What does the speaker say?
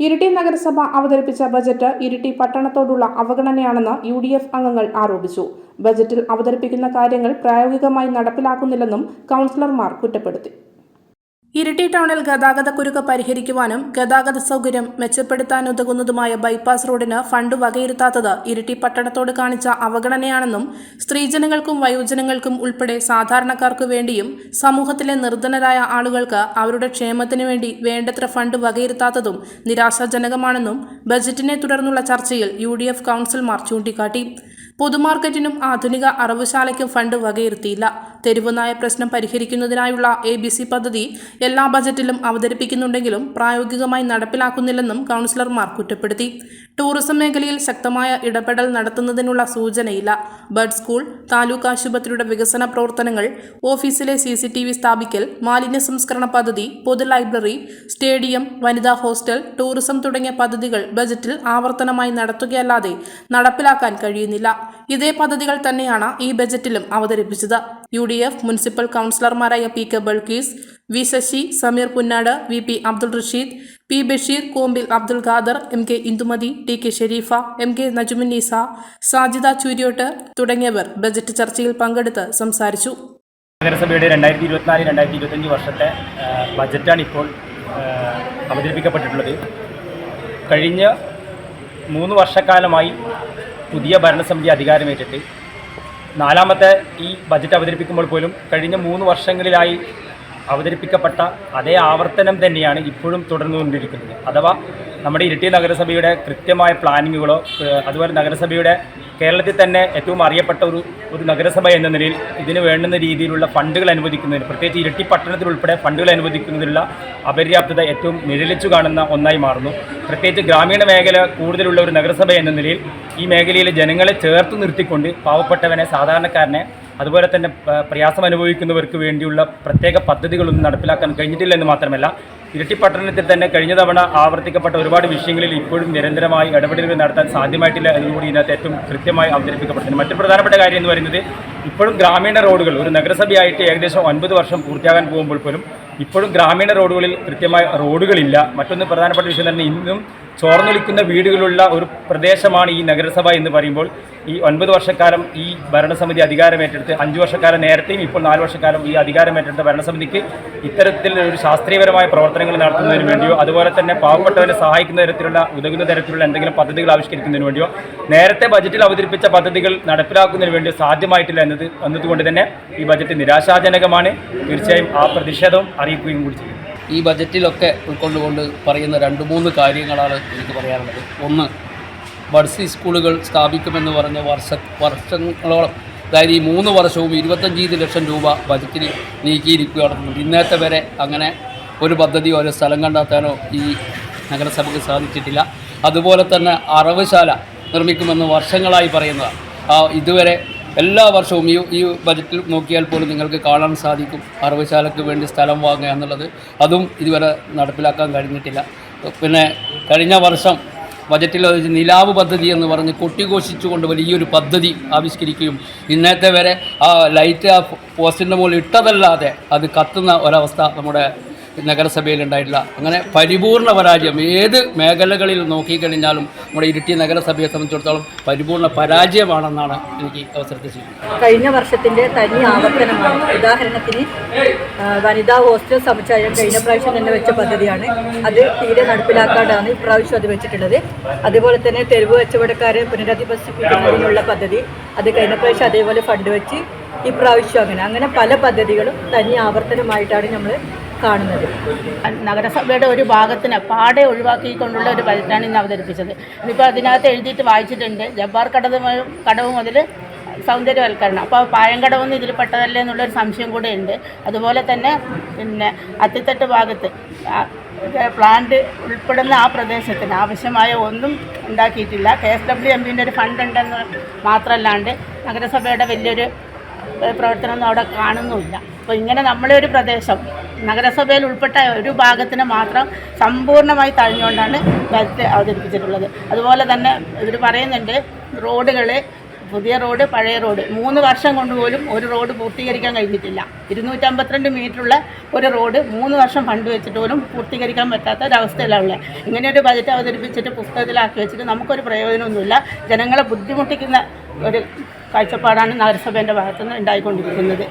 ഇരിട്ടി നഗരസഭ അവതരിപ്പിച്ച ബജറ്റ് ഇരിട്ടി പട്ടണത്തോടുള്ള അവഗണനയാണെന്ന് യു ഡി എഫ് അംഗങ്ങൾ ആരോപിച്ചു. ബജറ്റിൽ അവതരിപ്പിക്കുന്ന കാര്യങ്ങൾ പ്രായോഗികമായി നടപ്പിലാക്കുന്നില്ലെന്നും കൗൺസിലർമാർ കുറ്റപ്പെടുത്തി. ഇരിട്ടി ടൗണിൽ ഗതാഗതക്കുരുക്ക് പരിഹരിക്കുവാനും ഗതാഗത സൗകര്യം മെച്ചപ്പെടുത്താനുതകുന്നതുമായ ബൈപ്പാസ് റോഡിന് ഫണ്ട് വകയിരുത്താത്തത് ഇരിട്ടി പട്ടണത്തോട് കാണിച്ച അവഗണനയാണെന്നും സ്ത്രീജനങ്ങൾക്കും വയോജനങ്ങൾക്കും ഉൾപ്പെടെ സാധാരണക്കാർക്കു വേണ്ടിയും സമൂഹത്തിലെ നിർധനരായ ആളുകൾക്ക് അവരുടെ ക്ഷേമത്തിനു വേണ്ടി വേണ്ടത്ര ഫണ്ട് വകയിരുത്താത്തതും നിരാശാജനകമാണെന്നും ബജറ്റിനെ തുടർന്നുള്ള ചർച്ചയിൽ യു കൗൺസിൽമാർ ചൂണ്ടിക്കാട്ടി. പൊതുമാർക്കറ്റിനും ആധുനിക അറവുശാലയ്ക്കും ഫണ്ട് വകയിരുത്തിയില്ല. തെരുവുനായ പ്രശ്നം പരിഹരിക്കുന്നതിനായുള്ള എ ബി സി പദ്ധതി എല്ലാ ബജറ്റിലും അവതരിപ്പിക്കുന്നുണ്ടെങ്കിലും പ്രായോഗികമായി നടപ്പിലാക്കുന്നില്ലെന്നും കൗൺസിലർമാർ കുറ്റപ്പെടുത്തി. ടൂറിസം മേഖലയിൽ ശക്തമായ ഇടപെടൽ നടത്തുന്നതിനുള്ള സൂചനയില്ല. ബഡ് സ്കൂൾ താലൂക്ക് ആശുപത്രിയുടെ വികസന പ്രവർത്തനങ്ങൾ ഓഫീസിലെ സി സി ടി വി സ്ഥാപിക്കൽ മാലിന്യ സംസ്കരണ പദ്ധതി പൊതു ലൈബ്രറി സ്റ്റേഡിയം വനിതാ ഹോസ്റ്റൽ ടൂറിസം തുടങ്ങിയ പദ്ധതികൾ ബജറ്റിൽ ആവർത്തനമായി നടത്തുകയല്ലാതെ നടപ്പിലാക്കാൻ കഴിയുന്നില്ല. ഇതേ പദ്ധതികൾ തന്നെയാണ് ഈ ബജറ്റിലും അവതരിപ്പിച്ചത്. യു ഡി എഫ് മുനിസിപ്പൽ കൗൺസിലർമാരായ P K Balkees V Sasi Sameer Punnad V P Abdul Rasheed P Basheer Kombil Abdul Khader M K Indumathi T K Shareefa M K Najumunnisa Sajida Chooryot തുടങ്ങിയവർ budget ചർച്ചയിൽ പങ്കെടുത്ത് സംസാരിച്ചു. നഗരസഭയുടെ രണ്ടായിരത്തി ഇരുപത്തിനാല് രണ്ടായിരത്തി ഇരുപത്തഞ്ച് വർഷത്തെ ബജറ്റാണ് ഇപ്പോൾ അവതരിപ്പിക്കപ്പെട്ടിട്ടുള്ളത്. കഴിഞ്ഞ മൂന്ന് വർഷക്കാലമായി പുതിയ ഭരണസമിതി അധികാരമേറ്റിട്ട് നാലാമത്തെ ഈ ബജറ്റ് അവതരിപ്പിക്കുമ്പോൾ പോലും കഴിഞ്ഞ മൂന്ന് വർഷങ്ങളിലായി അവതരിപ്പിക്കപ്പെട്ട അതേ ആവർത്തനം തന്നെയാണ് ഇപ്പോഴും തുടർന്നുകൊണ്ടിരിക്കുന്നത്. അഥവാ നമ്മുടെ ഇരിട്ടി നഗരസഭയുടെ കൃത്യമായ പ്ലാനിങ്ങുകളോ അതുപോലെ നഗരസഭയുടെ കേരളത്തിൽ തന്നെ ഏറ്റവും അറിയപ്പെട്ട ഒരു ഒരു നഗരസഭ എന്ന നിലയിൽ ഇതിന് വേണ്ടുന്ന രീതിയിലുള്ള ഫണ്ടുകൾ അനുവദിക്കുന്നതിന് പ്രത്യേകിച്ച് ഇരട്ടി പട്ടണത്തിൽ ഉൾപ്പെടെ ഫണ്ടുകൾ അനുവദിക്കുന്നതിനുള്ള അപര്യാപ്തത ഏറ്റവും നിഴലിച്ചു കാണുന്ന ഒന്നായി മാറുന്നു. പ്രത്യേകിച്ച് ഗ്രാമീണ മേഖല കൂടുതലുള്ള ഒരു നഗരസഭ എന്ന നിലയിൽ ഈ മേഖലയിലെ ജനങ്ങളെ ചേർത്ത് നിർത്തിക്കൊണ്ട് പാവപ്പെട്ടവനെ സാധാരണക്കാരനെ അതുപോലെ തന്നെ പ്രയാസം അനുഭവിക്കുന്നവർക്ക് വേണ്ടിയുള്ള പ്രത്യേക പദ്ധതികളൊന്നും നടപ്പിലാക്കാൻ കഴിഞ്ഞിട്ടില്ല എന്ന് മാത്രമല്ല ഇരട്ടി പട്ടണത്തിൽ തന്നെ കഴിഞ്ഞ തവണ ആവർത്തിക്കപ്പെട്ട ഒരുപാട് വിഷയങ്ങളിൽ ഇപ്പോഴും നിരന്തരമായി ഇടപെടലുകൾ നടത്താൻ സാധ്യമായിട്ടില്ല എന്നുകൂടി ഇതിനകത്ത് ഏറ്റവും കൃത്യമായി അവതരിപ്പിക്കപ്പെടുന്നു മറ്റു പ്രധാനപ്പെട്ട കാര്യം എന്ന് പറയുന്നത് ഇപ്പോഴും ഗ്രാമീണ റോഡുകൾ ഒരു നഗരസഭയായിട്ട് ഏകദേശം ഒൻപത് വർഷം പൂർത്തിയാകാൻ പോകുമ്പോൾ പോലും ഇപ്പോഴും ഗ്രാമീണ റോഡുകളിൽ കൃത്യമായ റോഡുകളില്ല. മറ്റൊന്ന് പ്രധാനപ്പെട്ട വിഷയം തന്നെ ഇന്നും ചോർന്നൊലിക്കുന്ന വീടുകളുള്ള ഒരു പ്രദേശമാണ് ഈ നഗരസഭ എന്ന് പറയുമ്പോൾ ഈ ഒൻപത് വർഷക്കാലം ഈ ഭരണസമിതി അധികാരമേറ്റെടുത്ത് അഞ്ച് വർഷക്കാലം നേരത്തെയും ഇപ്പോൾ നാല് വർഷക്കാലം ഈ അധികാരമേറ്റെടുത്ത ഭരണസമിതിക്ക് ഇത്തരത്തിൽ ഒരു ശാസ്ത്രീയപരമായ പ്രവർത്തനങ്ങൾ നടത്തുന്നതിന് വേണ്ടിയോ അതുപോലെ തന്നെ പാവപ്പെട്ടവരെ സഹായിക്കുന്ന തരത്തിലുള്ള ഉതകുന്ന തരത്തിലുള്ള എന്തെങ്കിലും പദ്ധതികൾ ആവിഷ്കരിക്കുന്നതിന് വേണ്ടിയോ നേരത്തെ ബജറ്റിൽ അവതരിപ്പിച്ച പദ്ധതികൾ നടപ്പിലാക്കുന്നതിന് വേണ്ടിയോ സാധ്യമായിട്ടില്ല എന്നത് എന്നതുകൊണ്ട് തന്നെ ഈ ബജറ്റ് നിരാശാജനകമാണ്. തീർച്ചയായും ആ പ്രതിഷേധവും അറിയിക്കുകയും കൂടി ചെയ്യും. ഈ ബജറ്റിലൊക്കെ ഉൾക്കൊണ്ടുകൊണ്ട് പറയുന്ന രണ്ട് മൂന്ന് കാര്യങ്ങളാണ് എനിക്ക് പറയാനുള്ളത്. ഒന്ന് ബഡ്സി സ്കൂളുകൾ സ്ഥാപിക്കുമെന്ന് പറഞ്ഞ വർഷ വർഷങ്ങളോളം അതായത് ഈ മൂന്ന് വർഷവും ഇരുപത്തഞ്ച് ലക്ഷം രൂപ ബജറ്റിൽ നീക്കിയിരിക്കുകയാണ്. ഇന്നത്തെ വരെ അങ്ങനെ ഒരു പദ്ധതി ഒരു സ്ഥലം കണ്ടെത്താനോ ഈ നഗരസഭയ്ക്ക് സാധിച്ചിട്ടില്ല. അതുപോലെ തന്നെ അറവുശാല നിർമ്മിക്കുമെന്ന് വർഷങ്ങളായി പറയുന്നതാണ്. ഇതുവരെ എല്ലാ വർഷവും ഈ ഈ ബജറ്റിൽ നോക്കിയാൽ പോലും നിങ്ങൾക്ക് കാണാൻ സാധിക്കും അറവുശാലയ്ക്ക് വേണ്ടി സ്ഥലം വാങ്ങുക എന്നുള്ളത്. അതും ഇതുവരെ നടപ്പിലാക്കാൻ കഴിഞ്ഞിട്ടില്ല. പിന്നെ കഴിഞ്ഞ വർഷം ബജറ്റിൽ നിലാവ് പദ്ധതി എന്ന് പറഞ്ഞ് കൊട്ടിഘോഷിച്ചുകൊണ്ട് വലിയൊരു പദ്ധതി ആവിഷ്കരിക്കുകയും ഇന്നത്തെ വരെ ആ ലൈറ്റ് ആ പോസ്റ്റിന്റെ മുകളിൽ ഇട്ടതല്ലാതെ അത് കത്തുന്ന ഒരവസ്ഥ നമ്മുടെ നഗരസഭയിൽ ഉണ്ടായിട്ടില്ല അങ്ങനെ പരിപൂർണ പരാജയം. ഏത് മേഖലകളിൽ നോക്കിക്കഴിഞ്ഞാലും നമ്മുടെ ഇരിട്ടി നഗരസഭയെ സംബന്ധിച്ചിടത്തോളം പരിപൂർണ പരാജയമാണെന്നാണ് എനിക്ക് അവസരത്തിൽ കഴിഞ്ഞ വർഷത്തിന്റെ തനി ആവർത്തനമാണ്. ഉദാഹരണത്തിന് വനിതാ ഹോസ്റ്റൽ സമുച്ചയം കഴിഞ്ഞ പ്രാവശ്യം തന്നെ വെച്ച പദ്ധതിയാണ്. അത് തീരെ നടപ്പിലാക്കാണ്ടാണ് ഇപ്രാവശ്യം അത് വെച്ചിട്ടുള്ളത്. അതുപോലെ തന്നെ തെരുവ് കച്ചവടക്കാരെ പുനരധിവസിപ്പിക്കുന്നതിനുള്ള പദ്ധതി അത് കഴിഞ്ഞ പ്രാവശ്യം അതേപോലെ ഫണ്ട് വെച്ച് ഇപ്രാവശ്യം അങ്ങനെ. അങ്ങനെ പല പദ്ധതികളും തനി ആവർത്തനമായിട്ടാണ് നമ്മൾ കാണുന്നത്. നഗരസഭയുടെ ഒരു ഭാഗത്തിന് പാടെ ഒഴിവാക്കിക്കൊണ്ടുള്ള ഒരു ബജറ്റാണ് ഇന്ന് അവതരിപ്പിച്ചത്. ഇപ്പോൾ അതിനകത്ത് എഴുതിയിട്ട് വായിച്ചിട്ടുണ്ട്. ജബ്ബാർ കടവ് കടവും മുതൽ സൗന്ദര്യവൽക്കരണം. അപ്പോൾ പായങ്കടവൊന്നും ഇതിൽ പെട്ടതല്ലേ എന്നുള്ളൊരു സംശയം കൂടെ ഉണ്ട്. അതുപോലെ തന്നെ പിന്നെ അത്തിത്തട്ട് ഭാഗത്ത് പ്ലാന്റ് ഉൾപ്പെടുന്ന ആ പ്രദേശത്തിന് ആവശ്യമായ ഒന്നും ഉണ്ടാക്കിയിട്ടില്ല. കെ എസ് ഡബ്ല്യു എം പിന്റെ ഒരു ഫണ്ട് ഉണ്ടെന്ന് മാത്രമല്ലാണ്ട് നഗരസഭയുടെ വലിയൊരു പ്രവർത്തനമൊന്നും അവിടെ കാണുന്നുമില്ല. അപ്പോൾ ഇങ്ങനെ നമ്മളെ ഒരു പ്രദേശം നഗരസഭയിൽ ഉൾപ്പെട്ട ഒരു ഭാഗത്തിന് മാത്രം സമ്പൂർണമായി തഴഞ്ഞുകൊണ്ടാണ് ബജറ്റ് അവതരിപ്പിച്ചിട്ടുള്ളത്. അതുപോലെ തന്നെ ഇതിൽ പറയുന്നുണ്ട് റോഡുകൾ പുതിയ റോഡ് പഴയ റോഡ്. മൂന്ന് വർഷം കൊണ്ട് പോലും ഒരു റോഡ് പൂർത്തീകരിക്കാൻ കഴിഞ്ഞിട്ടില്ല. ഇരുന്നൂറ്റമ്പത്തിരണ്ട് മീറ്ററുള്ള ഒരു റോഡ് മൂന്ന് വർഷം ഫണ്ട് വെച്ചിട്ട് പോലും പൂർത്തീകരിക്കാൻ പറ്റാത്ത ഒരവസ്ഥയിലാണ് ഉള്ളത്. ഇങ്ങനെ ഒരു ബജറ്റ് അവതരിപ്പിച്ചിട്ട് പുസ്തകത്തിലാക്കി വെച്ചിട്ട് നമുക്കൊരു പ്രയോജനമൊന്നുമില്ല. ജനങ്ങളെ ബുദ്ധിമുട്ടിക്കുന്ന ഒരു കാഴ്ചപ്പാടാണ് നഗരസഭേന്റെ ഭാഗത്തുനിന്ന് ഉണ്ടായിക്കൊണ്ടിരിക്കുന്നത്.